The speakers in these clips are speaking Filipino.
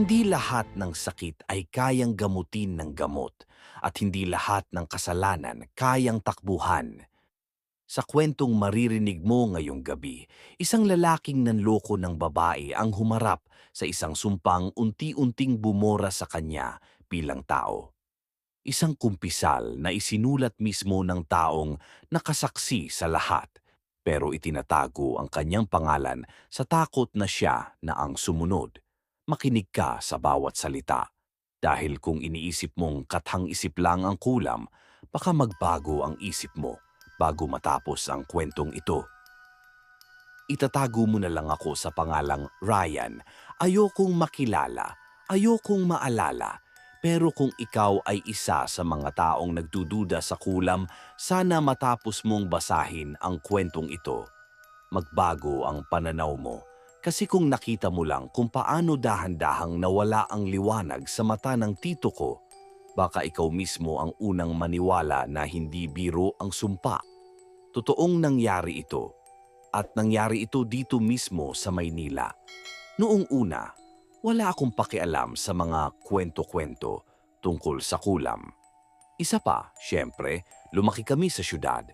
Hindi lahat ng sakit ay kayang gamutin ng gamot at hindi lahat ng kasalanan kayang takbuhan. Sa kwentong maririnig mo ngayong gabi, isang lalaking nanloko ng babae ang humarap sa isang sumpang unti-unting bumora sa kanya bilang tao. Isang kumpisal na isinulat mismo ng taong nakasaksi sa lahat pero itinatago ang kanyang pangalan sa takot na siya na ang sumunod. Makinig ka sa bawat salita dahil kung iniisip mong kathang-isip lang ang kulam, baka magbago ang isip mo bago matapos ang kwentong ito. Itatago mo na lang ako sa pangalang Ryan. Ayokong makilala, ayokong maalala. Pero kung ikaw ay isa sa mga taong nagdududa sa kulam, sana matapos mong basahin ang kwentong ito. Magbago ang pananaw mo. Kasi kung nakita mo lang kung paano dahan-dahang nawala ang liwanag sa mata ng tito ko, baka ikaw mismo ang unang maniwala na hindi biro ang sumpa. Totoong nangyari ito. At nangyari ito dito mismo sa Maynila. Noong una, wala akong pakialam sa mga kwento-kwento tungkol sa kulam. Isa pa, syempre, lumaki kami sa syudad.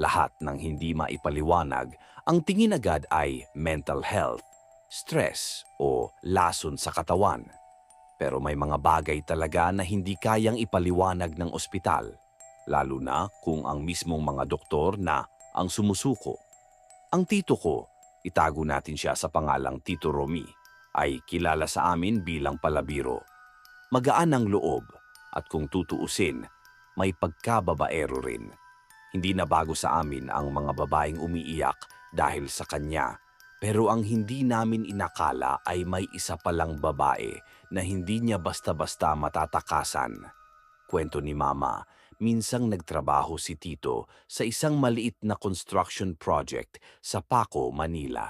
Lahat ng hindi maipaliwanag, ang tingin agad ay mental health, stress o lason sa katawan. Pero may mga bagay talaga na hindi kayang ipaliwanag ng ospital, lalo na kung ang mismong mga doktor na ang sumusuko. Ang tito ko, itago natin siya sa pangalang Tito Romy, ay kilala sa amin bilang palabiro. Magaan ang loob at kung tutuusin, may pagkababaero rin. Hindi na bago sa amin ang mga babaeng umiiyak dahil sa kanya pero ang hindi namin inakala ay may isa palang babae na hindi niya basta-basta matatakasan. Kwento ni Mama, minsang nagtrabaho si Tito sa isang maliit na construction project sa Paco, Manila.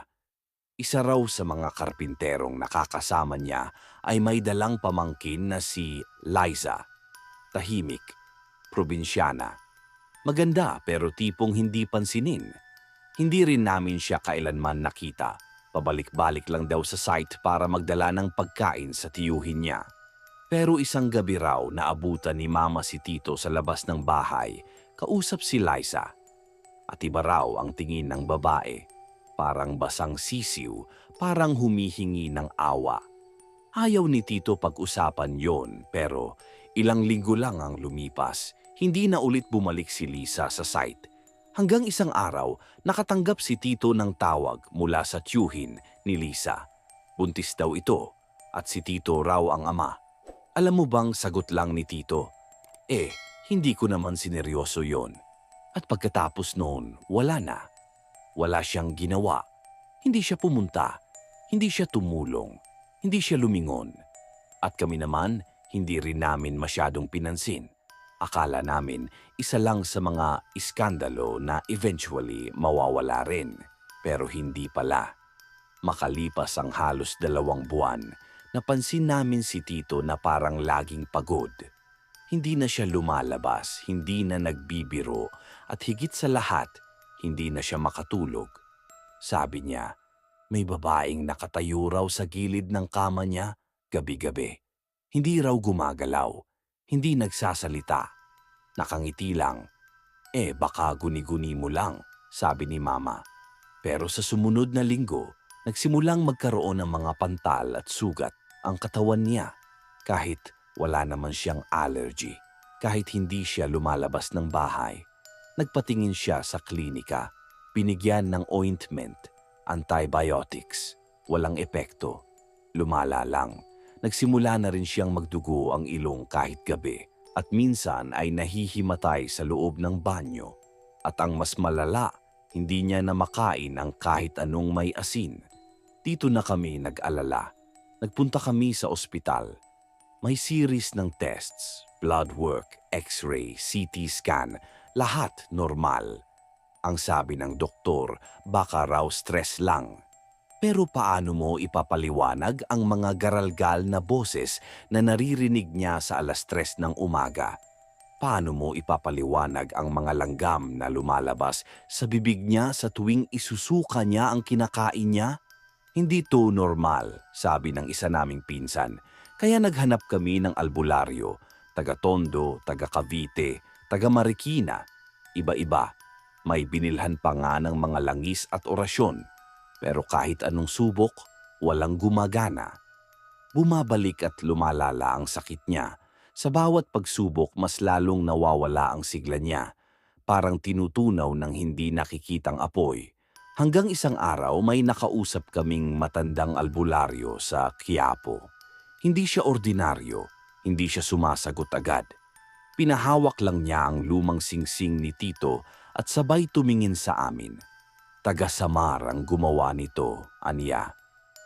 Isa raw sa mga karpinterong nakakasama niya ay may dalang pamangkin na si Liza. Tahimik, probinsyana. Maganda pero tipong hindi pansinin. Hindi rin namin siya kailanman nakita. Pabalik-balik lang daw sa site para magdala ng pagkain sa tiyuhin niya. Pero isang gabi raw naabutan ni Mama si Tito sa labas ng bahay, kausap si Liza. At iba raw ang tingin ng babae. Parang basang sisiw, parang humihingi ng awa. Ayaw ni Tito pag-usapan yon pero ilang linggo lang ang lumipas. Hindi na ulit bumalik si Lisa sa site Hanggang isang araw, nakatanggap si Tito ng tawag mula sa tiyuhin ni Lisa. Buntis daw ito at si Tito raw ang ama. Alam mo bang sagot lang ni Tito? Eh, hindi ko naman sineryoso yon. At pagkatapos noon, wala na. Wala siyang ginawa. Hindi siya pumunta. Hindi siya tumulong. Hindi siya lumingon. At kami naman, hindi rin namin masyadong pinansin. Akala namin isa lang sa mga iskandalo na eventually mawawala rin. Pero hindi pala. Makalipas ang halos dalawang buwan, napansin namin si Tito na parang laging pagod. Hindi na siya lumalabas, hindi na nagbibiro, at higit sa lahat, hindi na siya makatulog. Sabi niya, may babaeng nakatayo raw sa gilid ng kama niya gabi-gabi. Hindi raw gumagalaw, hindi nagsasalita. Nakangiti lang. Eh baka guni-guni mo lang, sabi ni Mama. Pero sa sumunod na linggo, nagsimulang magkaroon ng mga pantal at sugat ang katawan niya kahit wala naman siyang allergy, kahit hindi siya lumalabas ng bahay. Nagpatingin siya sa klinika, binigyan ng ointment, antibiotics, walang epekto, lumala lang. Nagsimula na rin siyang magdugo ang ilong kahit gabi at minsan ay nahihimatay sa loob ng banyo. At ang mas malala, hindi niya na makain ang kahit anong may asin. Dito na kami nag-alala. Nagpunta kami sa ospital. May series ng tests, blood work, x-ray, CT scan, lahat normal. Ang sabi ng doktor, baka raw stress lang. Pero paano mo ipapaliwanag ang mga garalgal na boses na naririnig niya sa alas tres ng umaga? Paano mo ipapaliwanag ang mga langgam na lumalabas sa bibig niya sa tuwing isusuka niya ang kinakain niya? Hindi to normal, sabi ng isa naming pinsan. Kaya naghanap kami ng albularyo, taga Tondo, taga Cavite, taga Marikina, iba-iba. May binilhan pa nga ng mga langis at orasyon. Pero kahit anong subok, walang gumagana. Bumabalik at lumalala ang sakit niya. Sa bawat pagsubok, mas lalong nawawala ang sigla niya. Parang tinutunaw ng hindi nakikitang apoy. Hanggang isang araw may nakausap kaming matandang albularyo sa Quiapo. Hindi siya ordinaryo, hindi siya sumasagot agad. Pinahawak lang niya ang lumang singsing ni Tito at sabay tumingin sa amin. Taga Samar ang gumawa nito, aniya.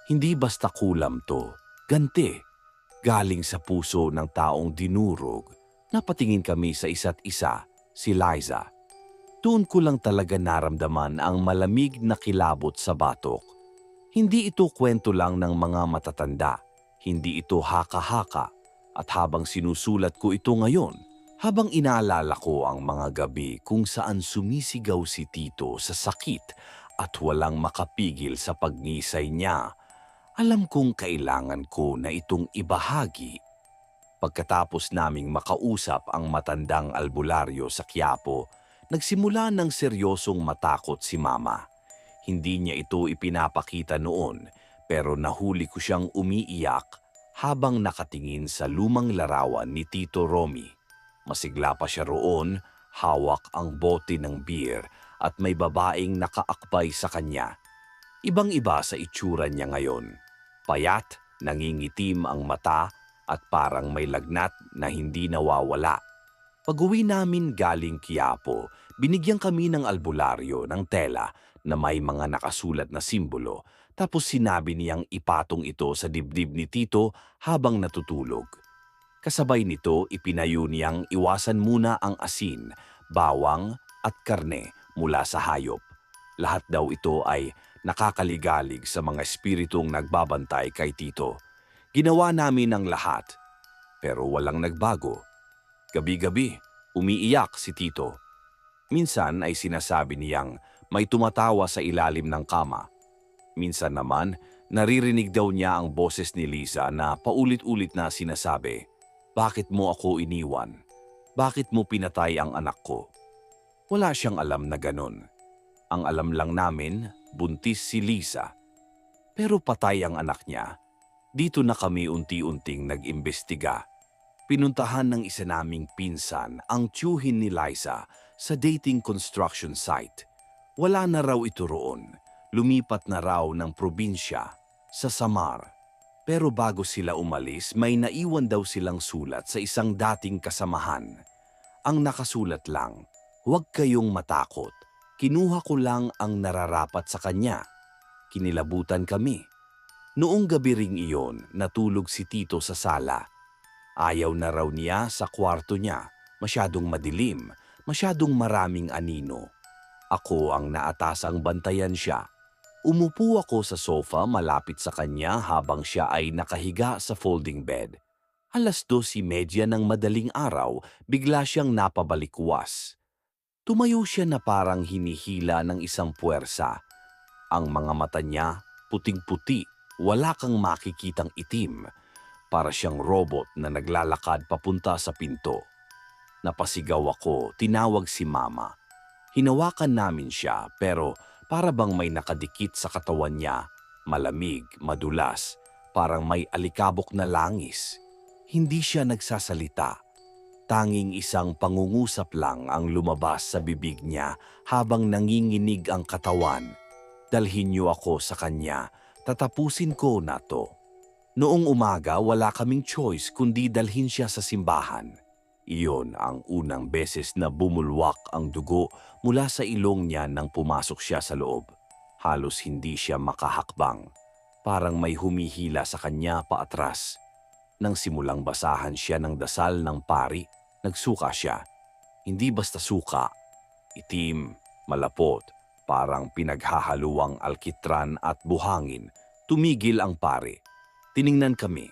Hindi basta kulam to, ganti. Galing sa puso ng taong dinurog. Napatingin kami sa isa't isa, si Liza. Doon ko lang talaga naramdaman ang malamig na kilabot sa batok. Hindi ito kwento lang ng mga matatanda. Hindi ito haka-haka. At habang sinusulat ko ito ngayon, habang inaalala ko ang mga gabi kung saan sumisigaw si Tito sa sakit at walang makapigil sa pagnisay niya, alam kong kailangan ko na itong ibahagi. Pagkatapos naming makausap ang matandang albularyo sa Quiapo, nagsimula ng seryosong matakot si Mama. Hindi niya ito ipinapakita noon, pero nahuli ko siyang umiiyak habang nakatingin sa lumang larawan ni Tito Romy. Masigla pa siya roon, hawak ang bote ng beer at may babaeng nakaakbay sa kanya. Ibang-iba sa itsura niya ngayon. Payat, nangingitim ang mata at parang may lagnat na hindi nawawala. Pag-uwi namin galing Quiapo, binigyan kami ng albularyo ng tela na may mga nakasulat na simbolo tapos sinabi niyang ipatong ito sa dibdib ni Tito habang natutulog. Kasabay nito, ipinayo niyang iwasan muna ang asin, bawang at karne mula sa hayop. Lahat daw ito ay nakakaligalig sa mga espiritong nagbabantay kay Tito. Ginawa namin ang lahat, pero walang nagbago. Gabi-gabi, umiiyak si Tito. Minsan ay sinasabi niyang may tumatawa sa ilalim ng kama. Minsan naman, naririnig daw niya ang boses ni Lisa na paulit-ulit na sinasabi, Bakit mo ako iniwan? Bakit mo pinatay ang anak ko? Wala siyang alam na ganun. Ang alam lang namin, buntis si Lisa. Pero patay ang anak niya. Dito na kami unti-unting nag-imbestiga. Pinuntahan ng isa naming pinsan ang tiyuhin ni Liza sa dating construction site. Wala na raw ito roon. Lumipat na raw ng probinsya sa Samar. Pero bago sila umalis, may naiwan daw silang sulat sa isang dating kasamahan. Ang nakasulat lang, huwag kayong matakot. Kinuha ko lang ang nararapat sa kanya. Kinilabutan kami. Noong gabi ring iyon, natulog si Tito sa sala. Ayaw na raw niya sa kwarto niya. Masyadong madilim, masyadong maraming anino. Ako ang naatasang bantayan siya. Umupo ako sa sofa malapit sa kanya habang siya ay nakahiga sa folding bed. Alas dos medya ng madaling araw, bigla siyang napabalikwas. Tumayo siya na parang hinihila ng isang puwersa. Ang mga mata niya, puting-puti, wala kang makikitang itim. Para siyang robot na naglalakad papunta sa pinto. Napasigaw ako, tinawag si mama. Hinawakan namin siya pero para bang may nakadikit sa katawan niya, malamig, madulas, parang may alikabok na langis. Hindi siya nagsasalita. Tanging isang pangungusap lang ang lumabas sa bibig niya habang nanginginig ang katawan. Dalhin niyo ako sa kanya, tatapusin ko na to. Noong umaga wala kaming choice kundi dalhin siya sa simbahan. Iyon ang unang beses na bumulwak ang dugo mula sa ilong niya nang pumasok siya sa loob. Halos hindi siya makahakbang. Parang may humihila sa kanya paatras. Nang simulang basahan siya ng dasal ng pari, nagsuka siya. Hindi basta suka, itim, malapot, parang pinaghahaluang alkitran at buhangin. Tumigil ang pari. Tiningnan kami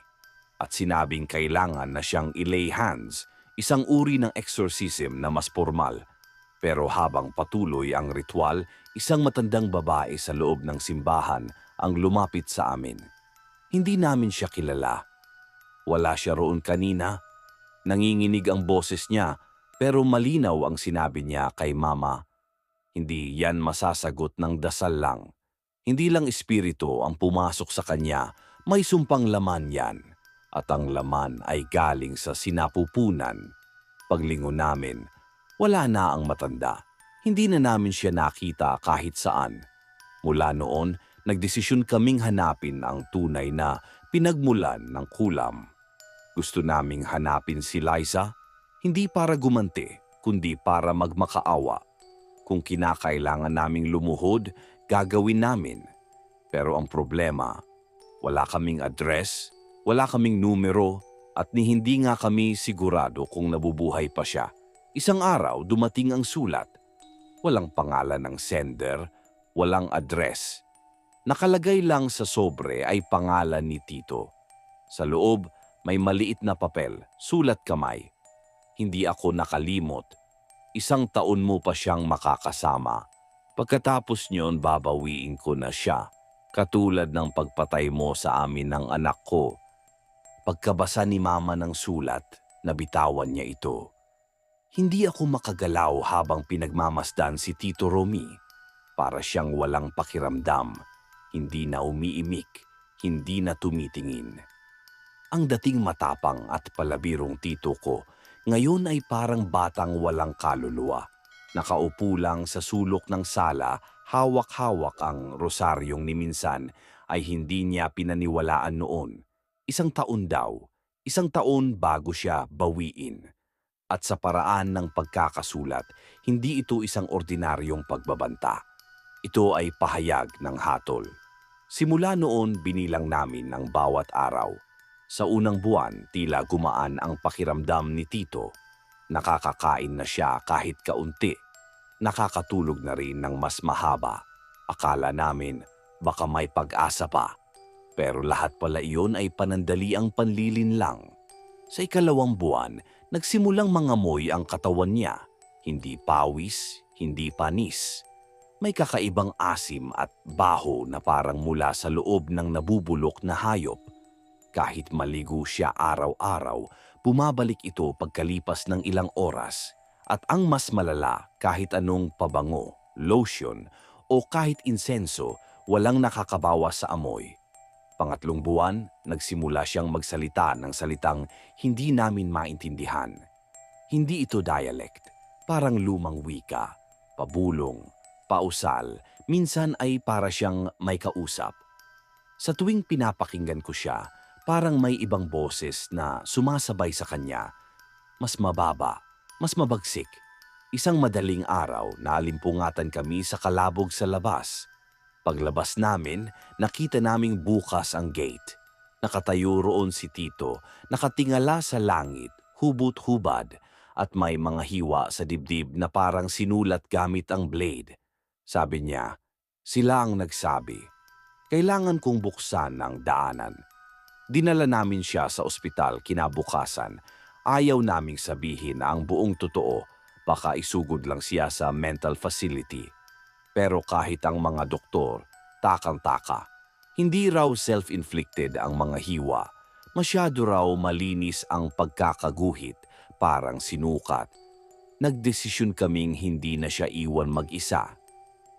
at sinabing kailangan na siyang ilay hands, isang uri ng exorcism na mas formal. Pero habang patuloy ang ritual, isang matandang babae sa loob ng simbahan ang lumapit sa amin. Hindi namin siya kilala. Wala siya roon kanina. Nanginginig ang boses niya pero malinaw ang sinabi niya kay mama. Hindi yan masasagot ng dasal lang. Hindi lang espiritu ang pumasok sa kanya, may sumpang laman yan. At ang laman ay galing sa sinapupunan. Paglingon namin, wala na ang matanda. Hindi na namin siya nakita kahit saan. Mula noon, nagdesisyon kaming hanapin ang tunay na pinagmulan ng kulam. Gusto naming hanapin si Liza, hindi para gumanti, kundi para magmakaawa. Kung kinakailangan naming lumuhod, gagawin namin. Pero ang problema, wala kaming address, wala kaming numero, at ni hindi nga kami sigurado kung nabubuhay pa siya. Isang araw, dumating ang sulat. Walang pangalan ng sender, walang address. Nakalagay lang sa sobre ay pangalan ni Tito. Sa loob, may maliit na papel, sulat kamay. Hindi ako nakalimot. Isang taon mo pa siyang makakasama. Pagkatapos niyon, babawiin ko na siya. Katulad ng pagpatay mo sa amin ng anak ko. Pagkabasa ni mama ng sulat, nabitawan niya ito. Hindi ako makagalaw habang pinagmamasdan si Tito Romy. Para siyang walang pakiramdam, hindi na umiimik, hindi na tumitingin. Ang dating matapang at palabirong tito ko, ngayon ay parang batang walang kaluluwa. Nakaupo lang sa sulok ng sala, hawak-hawak ang rosaryong ni minsan ay hindi niya pinaniwalaan noon. Isang taon daw, isang taon bago siya bawiin. At sa paraan ng pagkakasulat, hindi ito isang ordinaryong pagbabanta. Ito ay pahayag ng hatol. Simula noon, binilang namin ang bawat araw. Sa unang buwan, tila gumaan ang pakiramdam ni Tito. Nakakakain na siya kahit kaunti. Nakakatulog na rin ng mas mahaba. Akala namin baka may pag-asa pa. Pero lahat pala iyon ay panandaliang panlilin lang. Sa ikalawang buwan, nagsimulang mangamoy ang katawan niya. Hindi pawis, hindi panis. May kakaibang asim at baho na parang mula sa loob ng nabubulok na hayop. Kahit maligo siya araw-araw, bumabalik ito pagkalipas ng ilang oras. At ang mas malala, kahit anong pabango, lotion, o kahit insenso, walang nakakabawas sa amoy. Pangatlong buwan, nagsimula siyang magsalita ng salitang hindi namin maintindihan. Hindi ito dialect, parang lumang wika, pabulong, pausal, minsan ay para siyang may kausap. Sa tuwing pinapakinggan ko siya, parang may ibang boses na sumasabay sa kanya. Mas mababa, mas mabagsik. Isang madaling araw, naalimpungatan kami sa kalabog sa labas. Paglabas namin, nakita naming bukas ang gate. Nakatayo roon si Tito, nakatingala sa langit, hubot-hubad, at may mga hiwa sa dibdib na parang sinulat gamit ang blade. Sabi niya, sila ang nagsabi, kailangan kong buksan ang daanan. Dinala namin siya sa ospital kinabukasan. Ayaw naming sabihin na ang buong totoo, baka isugod lang siya sa mental facility. Pero kahit ang mga doktor, takang-taka. Hindi raw self-inflicted ang mga hiwa. Masyado raw malinis ang pagkakaguhit, parang sinukat. Nagdesisyon kaming hindi na siya iwan mag-isa.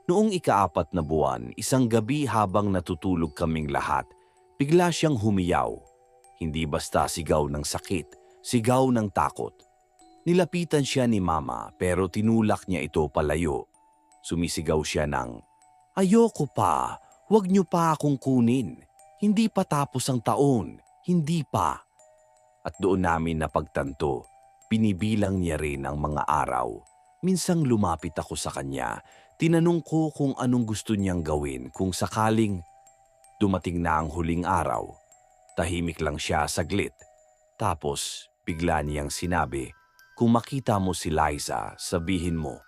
Noong ikaapat na buwan, isang gabi habang natutulog kaming lahat, bigla siyang humiyaw. Hindi basta sigaw ng sakit, sigaw ng takot. Nilapitan siya ni mama pero tinulak niya ito palayo. Sumisigaw siya ng, Ayoko pa, huwag niyo pa akong kunin. Hindi pa tapos ang taon, hindi pa. At doon namin napagtanto, binibilang niya rin ang mga araw. Minsang lumapit ako sa kanya, tinanong ko kung anong gusto niyang gawin kung sakaling dumating na ang huling araw. Tahimik lang siya saglit. Tapos bigla niyang sinabi, kung makita mo si Liza, sabihin mo,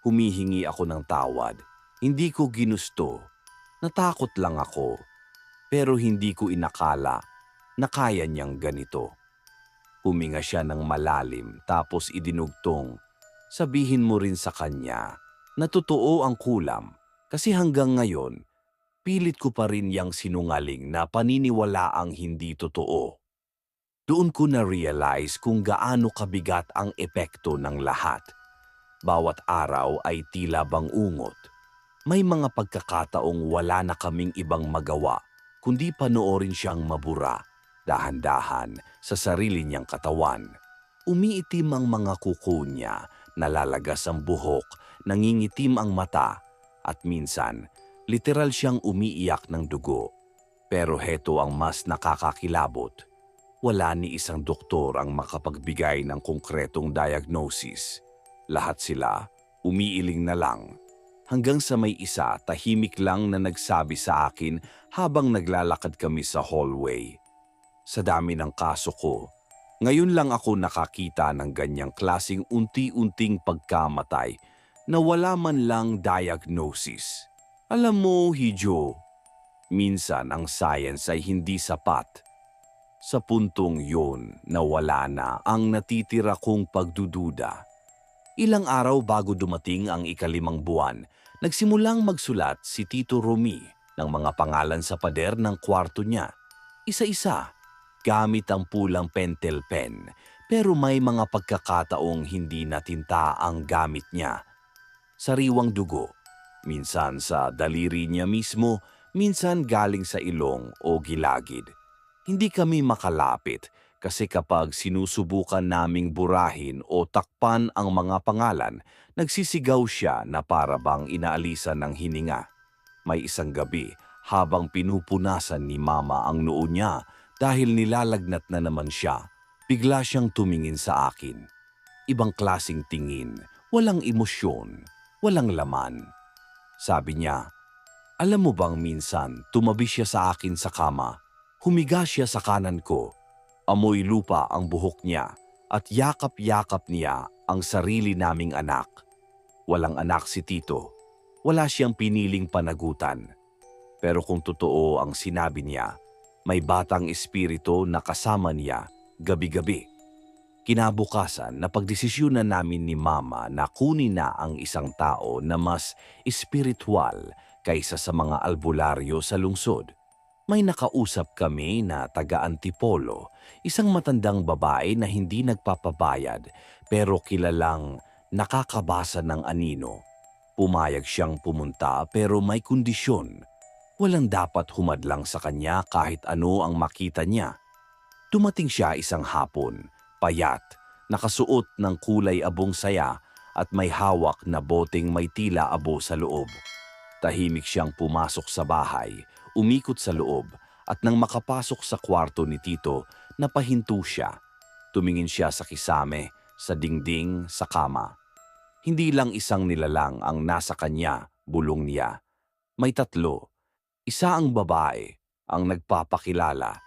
humihingi ako ng tawad. Hindi ko ginusto. Natakot lang ako. Pero hindi ko inakala na kaya niyang ganito. Huminga siya ng malalim tapos idinugtong, sabihin mo rin sa kanya na totoo ang kulam kasi hanggang ngayon, pilit ko pa rin yang sinungaling na paniniwala ang hindi totoo. Doon ko na-realize kung gaano kabigat ang epekto ng lahat. Bawat araw ay tila bang ungot. May mga pagkakataong wala na kaming ibang magawa, kundi panoorin siyang mabura, dahan-dahan sa sarili niyang katawan. Umiitim ang mga kuko niya, nalalagas ang buhok, nangingitim ang mata, at minsan, literal siyang umiiyak ng dugo. Pero heto ang mas nakakakilabot. Wala ni isang doktor ang makapagbigay ng konkretong diagnosis. Lahat sila, umiiling na lang. Hanggang sa may isa, tahimik lang na nagsabi sa akin habang naglalakad kami sa hallway. Sa dami ng kaso ko, ngayon lang ako nakakita ng ganyang klasing unti-unting pagkamatay na wala man lang diagnosis. Alam mo, Hijo, minsan ang science ay hindi sapat. Sa puntong yun na wala na ang natitira kong pagdududa. Ilang araw bago dumating ang ikalimang buwan, nagsimulang magsulat si Tito Romy ng mga pangalan sa pader ng kwarto niya. Isa-isa, gamit ang pulang pentel pen, pero may mga pagkakataong hindi natinta ang gamit niya. Sariwang dugo, minsan sa daliri niya mismo, minsan galing sa ilong o gilagid. Hindi kami makalapit kasi kapag sinusubukan naming burahin o takpan ang mga pangalan, nagsisigaw siya na para bang inaalisan ng hininga. May isang gabi, habang pinupunasan ni Mama ang noo niya dahil nilalagnat na naman siya, bigla siyang tumingin sa akin. Ibang klasing tingin, walang emosyon, walang laman. Sabi niya, alam mo bang minsan tumabi siya sa akin sa kama, humiga siya sa kanan ko, Amoy lupa ang buhok niya at yakap-yakap niya ang sarili naming anak. Walang anak si Tito. Wala siyang piniling panagutan. Pero kung totoo ang sinabi niya, may batang espiritu na kasama niya gabi-gabi. Kinabukasan, napagdesisyonan namin ni Mama na kunin na ang isang tao na mas espiritual kaysa sa mga albularyo sa lungsod may nakausap kami na taga-antipolo, isang matandang babae na hindi nagpapabayad pero kilalang nakakabasa ng anino. Pumayag siyang pumunta pero may kondisyon. Walang dapat humadlang sa kanya kahit ano ang makita niya. Dumating siya isang hapon, payat, nakasuot ng kulay abong saya at may hawak na boteng may tila abo sa loob. Tahimik siyang pumasok sa bahay umikot sa loob at nang makapasok sa kwarto ni Tito, napahinto siya. Tumingin siya sa kisame, sa dingding, sa kama. Hindi lang isang nilalang ang nasa kanya, bulong niya. May tatlo. Isa ang babae, ang nagpapakilala.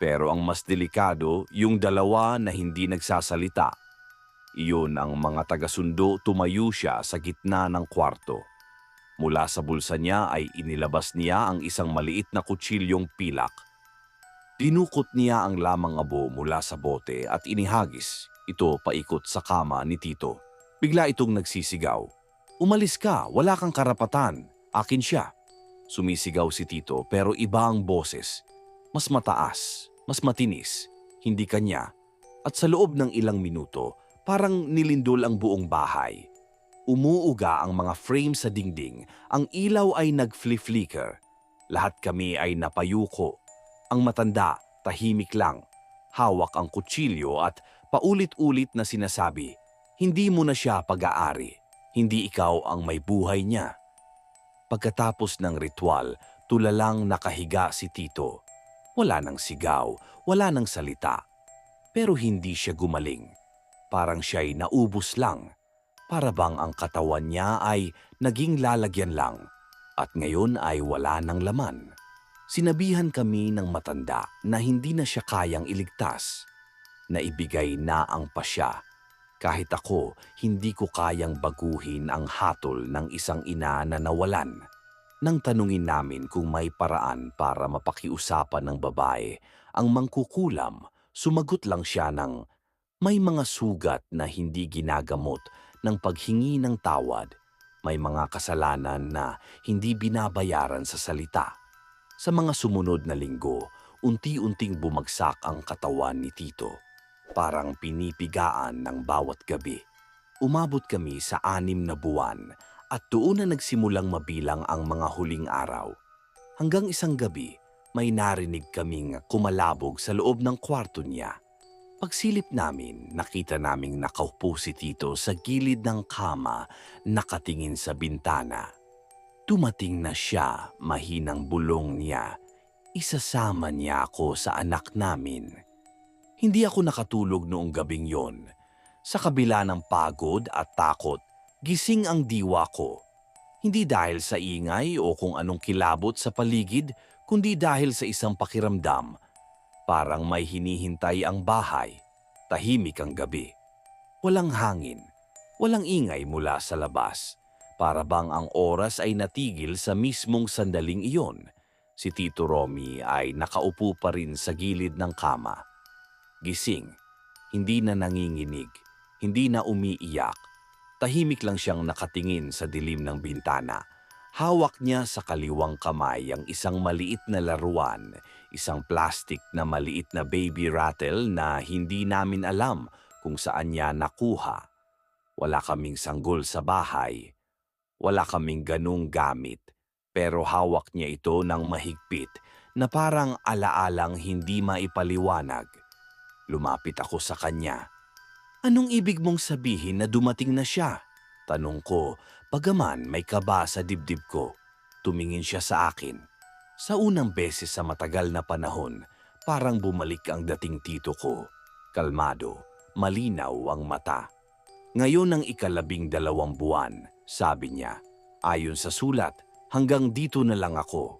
Pero ang mas delikado, yung dalawa na hindi nagsasalita. Iyon ang mga tagasundo tumayo siya sa gitna ng kwarto. Mula sa bulsa niya ay inilabas niya ang isang maliit na kutsilyong pilak. Dinukot niya ang lamang abo mula sa bote at inihagis ito paikot sa kama ni Tito. Bigla itong nagsisigaw. Umalis ka, wala kang karapatan. Akin siya. Sumisigaw si Tito pero iba ang boses. Mas mataas, mas matinis, hindi kanya. At sa loob ng ilang minuto, parang nilindol ang buong bahay. Umuuga ang mga frame sa dingding, ang ilaw ay nag-flicker. Lahat kami ay napayuko. Ang matanda, tahimik lang. Hawak ang kutsilyo at paulit-ulit na sinasabi, hindi mo na siya pag-aari, hindi ikaw ang may buhay niya. Pagkatapos ng ritual, tulalang nakahiga si Tito. Wala nang sigaw, wala nang salita. Pero hindi siya gumaling. Parang siya'y naubos lang para bang ang katawan niya ay naging lalagyan lang at ngayon ay wala ng laman. Sinabihan kami ng matanda na hindi na siya kayang iligtas, na ibigay na ang pasya. Kahit ako, hindi ko kayang baguhin ang hatol ng isang ina na nawalan. Nang tanungin namin kung may paraan para mapakiusapan ng babae, ang mangkukulam, sumagot lang siya ng may mga sugat na hindi ginagamot ng paghingi ng tawad, may mga kasalanan na hindi binabayaran sa salita. Sa mga sumunod na linggo, unti-unting bumagsak ang katawan ni Tito. Parang pinipigaan ng bawat gabi. Umabot kami sa anim na buwan at doon na nagsimulang mabilang ang mga huling araw. Hanggang isang gabi, may narinig kaming kumalabog sa loob ng kwarto niya. Pagsilip namin, nakita naming nakaupo si Tito sa gilid ng kama, nakatingin sa bintana. Dumating na siya, mahinang bulong niya. Isasama niya ako sa anak namin. Hindi ako nakatulog noong gabing yon. Sa kabila ng pagod at takot, gising ang diwa ko. Hindi dahil sa ingay o kung anong kilabot sa paligid, kundi dahil sa isang pakiramdam. Parang may hinihintay ang bahay. Tahimik ang gabi. Walang hangin. Walang ingay mula sa labas. Para bang ang oras ay natigil sa mismong sandaling iyon. Si Tito Romy ay nakaupo pa rin sa gilid ng kama. Gising, hindi na nanginginig, hindi na umiiyak. Tahimik lang siyang nakatingin sa dilim ng bintana. Hawak niya sa kaliwang kamay ang isang maliit na laruan, isang plastic na maliit na baby rattle na hindi namin alam kung saan niya nakuha. Wala kaming sanggol sa bahay. Wala kaming ganung gamit. Pero hawak niya ito ng mahigpit na parang alaalang hindi maipaliwanag. Lumapit ako sa kanya. Anong ibig mong sabihin na dumating na siya? Tanong ko, pagaman may kaba sa dibdib ko. Tumingin siya sa akin. Sa unang beses sa matagal na panahon, parang bumalik ang dating tito ko. Kalmado, malinaw ang mata. Ngayon ang ikalabing dalawang buwan, sabi niya. Ayon sa sulat, hanggang dito na lang ako.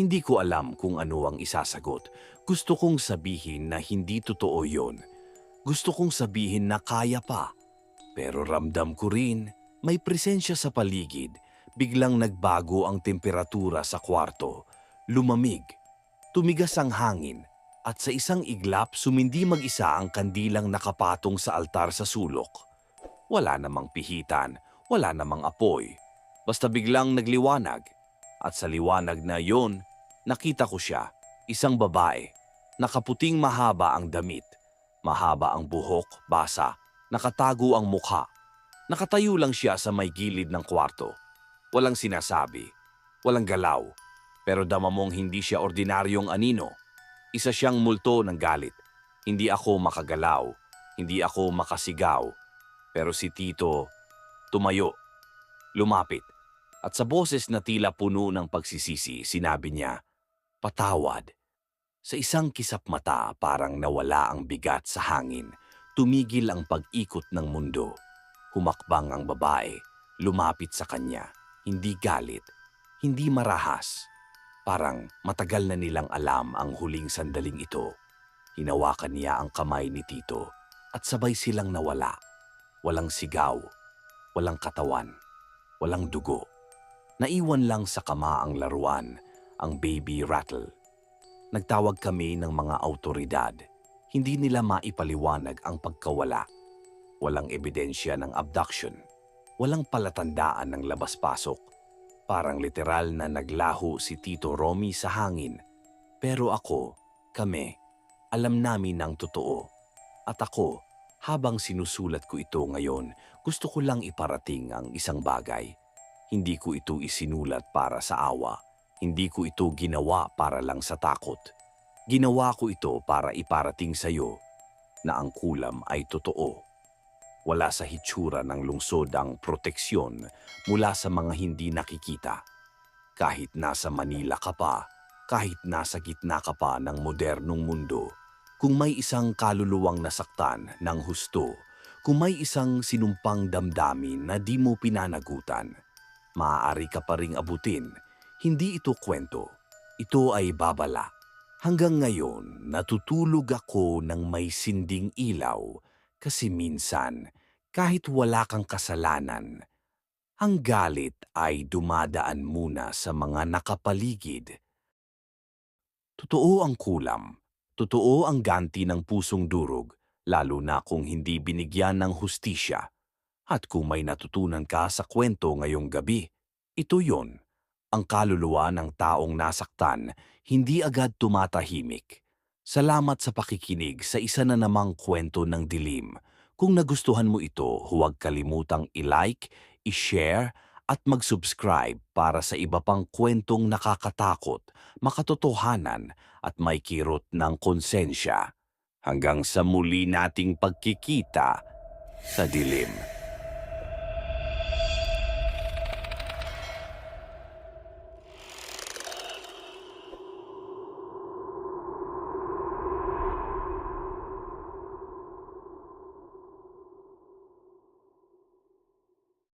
Hindi ko alam kung ano ang isasagot. Gusto kong sabihin na hindi totoo yon. Gusto kong sabihin na kaya pa. Pero ramdam ko rin, may presensya sa paligid. Biglang nagbago ang temperatura sa kwarto. Lumamig. Tumigas ang hangin. At sa isang iglap, sumindi mag-isa ang kandilang nakapatong sa altar sa sulok. Wala namang pihitan, wala namang apoy. Basta biglang nagliwanag. At sa liwanag na yon, nakita ko siya, isang babae. Nakaputing mahaba ang damit. Mahaba ang buhok, basa, nakatago ang mukha. Nakatayo lang siya sa may gilid ng kwarto. Walang sinasabi, walang galaw. Pero dama mong hindi siya ordinaryong anino. Isa siyang multo ng galit. Hindi ako makagalaw, hindi ako makasigaw. Pero si Tito, tumayo, lumapit. At sa boses na tila puno ng pagsisisi, sinabi niya, Patawad. Sa isang kisap mata parang nawala ang bigat sa hangin. Tumigil ang pag-ikot ng mundo. Humakbang ang babae, lumapit sa kanya. Hindi galit, hindi marahas. Parang matagal na nilang alam ang huling sandaling ito. Hinawakan niya ang kamay ni Tito at sabay silang nawala. Walang sigaw, walang katawan, walang dugo. Naiwan lang sa kama ang laruan, ang baby rattle. Nagtawag kami ng mga autoridad. Hindi nila maipaliwanag ang pagkawala. Walang ebidensya ng abduction. Walang palatandaan ng labas-pasok. Parang literal na naglaho si Tito Romy sa hangin. Pero ako, kami, alam namin ng totoo. At ako, habang sinusulat ko ito ngayon, gusto ko lang iparating ang isang bagay. Hindi ko ito isinulat para sa awa. Hindi ko ito ginawa para lang sa takot. Ginawa ko ito para iparating sa iyo na ang kulam ay totoo. Wala sa hitsura ng lungsod ang proteksyon mula sa mga hindi nakikita. Kahit nasa Manila ka pa, kahit nasa gitna ka pa ng modernong mundo, kung may isang kaluluwang nasaktan ng husto, kung may isang sinumpang damdamin na di mo pinanagutan, maaari ka pa ring abutin. Hindi ito kwento. Ito ay babala. Hanggang ngayon, natutulog ako ng may sinding ilaw kasi minsan, kahit wala kang kasalanan, ang galit ay dumadaan muna sa mga nakapaligid. Totoo ang kulam. Totoo ang ganti ng pusong durog, lalo na kung hindi binigyan ng hustisya. At kung may natutunan ka sa kwento ngayong gabi, ito yon. Ang kaluluwa ng taong nasaktan hindi agad tumatahimik. Salamat sa pakikinig sa isa na namang kwento ng dilim. Kung nagustuhan mo ito, huwag kalimutang i-like, i-share, at mag-subscribe para sa iba pang kwentong nakakatakot, makatotohanan, at may kirot ng konsensya. Hanggang sa muli nating pagkikita sa dilim.